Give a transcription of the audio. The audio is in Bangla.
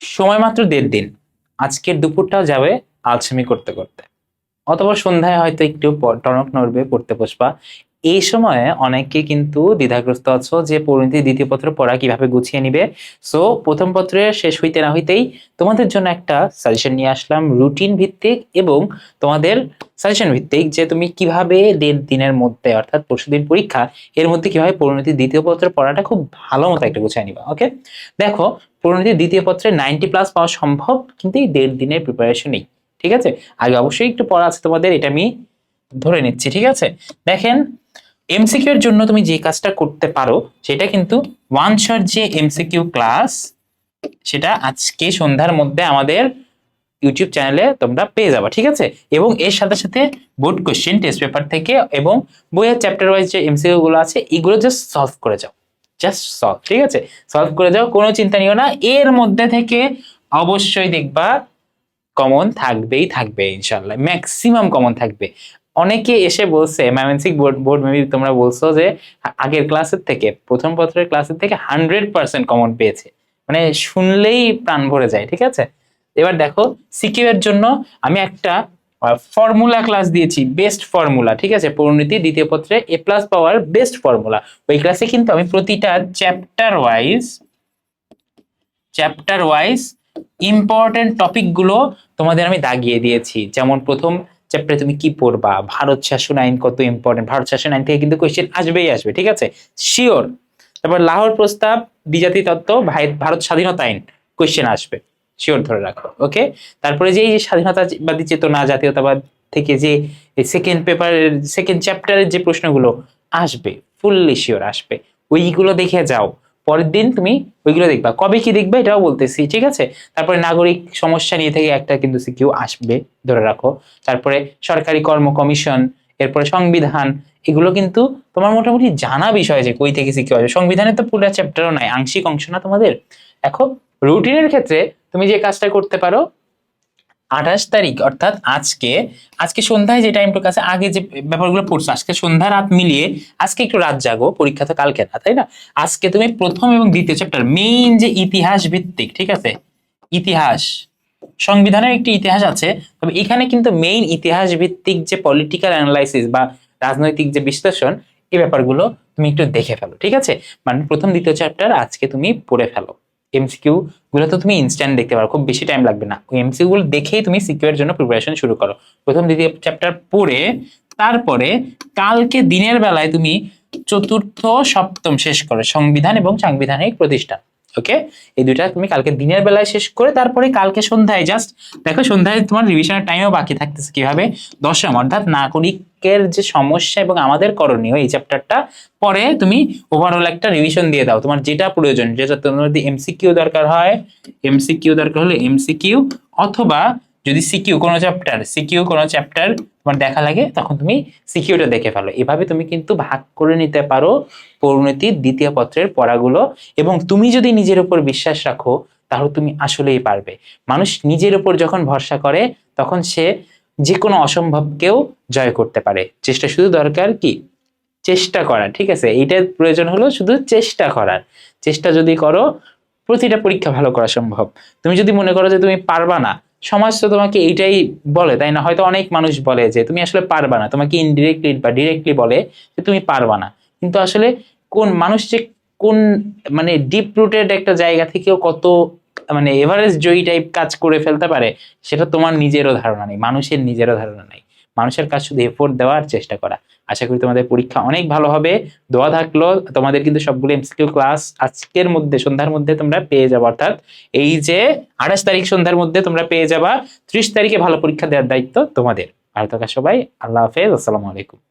সময় মাত্র দেড় দিন। আজকের দুপুরটাও যাবে আলসেমি করতে করতে। অথবা সন্ধ্যায় হয়তো একটু টনক নড়বে, পড়তে বসবা। এই সময়ে অনেকে কিন্তু দ্বিধাগ্রস্ত আছো যে পরিণতি দ্বিতীয় পত্র পড়া কীভাবে গুছিয়ে নিবে। সো প্রথম পত্রের শেষ হইতে না হইতেই তোমাদের জন্য একটা সাজেশন নিয়ে আসলাম রুটিন ভিত্তিক এবং তোমাদের সাজেশন ভিত্তিক যে তুমি কীভাবে দেড় দিনের মধ্যে, অর্থাৎ পরশুদিন পরীক্ষা, এর মধ্যে কীভাবে পরিণতি দ্বিতীয় পত্র পড়াটা খুব ভালো মতো একটা গুছিয়ে নিবা ওকে দেখো পরিণতি দ্বিতীয় পত্রে নাইনটি প্লাস পাওয়া সম্ভব, কিন্তু এই দেড় দিনের প্রিপারেশন নেই, ঠিক আছে? আগে অবশ্যই একটু পড়া আছে তোমাদের, এটা আমি ধরে নিচ্ছি, ঠিক আছে? দেখেন এমসিকিউ এর জন্য তুমি যে কাজটা করতে পারো, সেটা কিন্তু ওয়ান শট যে এমসিকিউ ক্লাস সেটা আজকে সন্ধ্যার মধ্যে আমাদের ইউটিউব চ্যানেলে তোমরা পেয়ে যাবে, ঠিক আছে? এবং এর সাথে সাথে বোর্ড কোশ্চেন টেস্ট পেপার থেকে এবং বইয়ের চ্যাপ্টার ওয়াইজ যে এমসিকিউ গুলো আছে, এগুলো জাস্ট সলভ করে যাও। জাস্ট সলভ ঠিক আছে? সলভ করে যাও, কোনো চিন্তা নিও না। এর মধ্যে থেকে অবশ্যই দেখবা কমন থাকবেই থাকবে ইনশাল্লাহ ম্যাক্সিমাম কমন থাকবে। অনেকে এসে বলছে ম্যামেন্সিক বোর্ড বোর্ড মেবি তোমরা বলছো যে, আগের ক্লাসের থেকে, প্রথম পত্রের ক্লাসের থেকে হান্ড্রেড পার্সেন্ট কমন পেয়েছে। মানে শুনলেই প্রাণ ভরে যায়, ঠিক আছে? এবার দেখো সিকিউ এর জন্য আমি একটা ফর্মুলা ক্লাস দিয়েছি বেস্ট ফর্মুলা ঠিক আছে? পরিণতি, দ্বিতীয় পত্রে A plus power best formula ওই ক্লাসে কিন্তু আমি প্রতিটা chapter wise chapter wise important টপিকগুলো তোমাদের আমি দাগিয়ে দিয়েছি। যেমন প্রথম চ্যাপ্টারে তুমি কি পড়বা? ভারত শাসন আইন কত ইম্পর্টেন্ট ভারত শাসন আইন থেকে কিন্তু কোয়েশ্চেন আসবেই আসবে, ঠিক আছে? শিওর তারপর লাহোর প্রস্তাব, বিজাতি তত্ত্ব ভারত স্বাধীনতা আইন কোয়েশ্চেন আসবে। শিওর ধরে রাখো ওকে তারপরে যে এই যে স্বাধীনতাবাদী চেতনা, জাতীয়তাবাদ থেকে যে সেকেন্ড পেপারের সেকেন্ড চ্যাপ্টারের যে প্রশ্নগুলো আসবে ফুললি শিওর আসবে, ওইগুলো দেখে যাও। পরের দিন তুমি ওইগুলো দেখবা। কবে কি দেখবে এটাও বলতেছি, ঠিক আছে? তারপরে নাগরিক সমস্যা নিয়ে থেকে একটা কিন্তু সিকিউ আসবে, ধরে রাখো। তারপরে সরকারি কর্ম কমিশন, এরপরে সংবিধান, এগুলো কিন্তু তোমার মোটামুটি জানা বিষয় যে কই থেকে সিকিউ আসবে। সংবিধানে তো পুরো চ্যাপ্টারও নাই, আংশিক অংশ না তোমাদের। এখন রুটিনের ক্ষেত্রে তুমি যে কাজটা করতে পারো, আঠাশ তারিখ, অর্থাৎ আজকে আজকে সন্ধ্যায় যে টাইমটুকু আছে, আগে যে ব্যাপারগুলো পড়ছো, আজকে সন্ধ্যা রাত মিলিয়ে আজকে একটু রাত জাগো, পরীক্ষা তো কালকে না, তাই না? আজকে তুমি প্রথম এবং দ্বিতীয় চ্যাপ্টার মেইন যে ইতিহাস ভিত্তিক, ঠিক আছে? ইতিহাস, সংবিধানের একটি ইতিহাস আছে, তবে এখানে কিন্তু মেইন ইতিহাস ভিত্তিক যে পলিটিক্যাল অ্যানালাইসিস বা রাজনৈতিক যে বিশ্লেষণ এই ব্যাপারগুলো তুমি একটু দেখে ফেলো, ঠিক আছে? মানে প্রথম, দ্বিতীয় চ্যাপ্টার আজকে তুমি পড়ে ফেলো। এমসিকিউ গুলো তো তুমি ইনস্ট্যান্ট দেখতে পারো, খুব বেশি টাইম লাগবে না। ওই এমসিকিউ গুলো দেখেই তুমি সিকিউ এর জন্য প্রিপারেশন শুরু করো। প্রথম দ্বিতীয় চ্যাপ্টার পড়ে, তারপরে কালকে দিনের বেলায় তুমি চতুর্থ সপ্তম শেষ করো, সংবিধান এবং সাংবিধানিক প্রতিষ্ঠান। ওকে এই দুইটা তুমি কালকে দিনের বেলায় শেষ করে তারপরে কালকে সন্ধ্যায় জাস্ট দেখো সন্ধ্যায় তোমার রিভিশনের টাইমও বাকি থাকতেছে কীভাবে? দশম, অর্থাৎ নাগরিকের যে সমস্যা এবং আমাদের করণীয় এই চ্যাপ্টারটা পরে তুমি ওভারঅল একটা রিভিশন দিয়ে দাও। তোমার যেটা প্রয়োজন, যেটা তোমার যদি এমসিকিউ দরকার হয় এমসিকিউ দরকার হলে এমসিকিউ অথবা যদি সিকিউ কোনো চ্যাপ্টার সিকিউ কোনো চ্যাপ্টার তোমার দেখা লাগে, তখন তুমি সিকিউটা দেখে ফেলো। এভাবে তুমি কিন্তু ভাগ করে নিতে পারো পরিণতির দ্বিতীয় পত্রের পড়াগুলো এবং তুমি যদি নিজের উপর বিশ্বাস রাখো, তাহলে তুমি আসলেই পারবে। মানুষ নিজের উপর যখন ভরসা করে, তখন সে যে কোনো অসম্ভবকেও জয় করতে পারে। চেষ্টা শুধু দরকার কি? চেষ্টা করা, ঠিক আছে? এইটার প্রয়োজন হলো শুধু চেষ্টা করার। চেষ্টা যদি করো, প্রতিটা পরীক্ষা ভালো করা সম্ভব। তুমি যদি মনে করো যে তুমি পারবা না সমাজ তো তোমাকে এইটাই বলে, তাই না? হয়তো অনেক মানুষ বলে যে, তুমি আসলে পারবা না। তোমাকে ইনডিরেক্টলি বা ডিরেক্টলি বলে যে, তুমি পারবা না। কিন্তু আসলে কোন মানুষ যে কোন মানে ডিপ রুটেড একটা জায়গা থেকেও কত মানে এভারেজ জয়ী টাইপ কাজ করে ফেলতে পারে, সেটা তোমার নিজেরও ধারণা নেই, মানুষের নিজেরও ধারণা নেই। মানুষের কাজ শুধু এফোর্ট দেওয়ার চেষ্টা করা। আশা করি তোমাদের পরীক্ষা অনেক ভালো হবে। দোয়া থাকল, তোমাদের কিন্তু সবগুলো এমসিকিউ ক্লাস আজকের মধ্যে, সন্ধ্যার মধ্যে তোমরা পেয়ে যাবে। অর্থাৎ এই যে আঠাশ তারিখ সন্ধ্যার মধ্যে তোমরা পেয়ে যাবা, ত্রিশ তারিখে ভালো পরীক্ষা দেওয়ার দায়িত্ব তোমাদের। ভালো থাকা সবাই, আল্লাহ হাফেজ, আসসালামু আলাইকুম।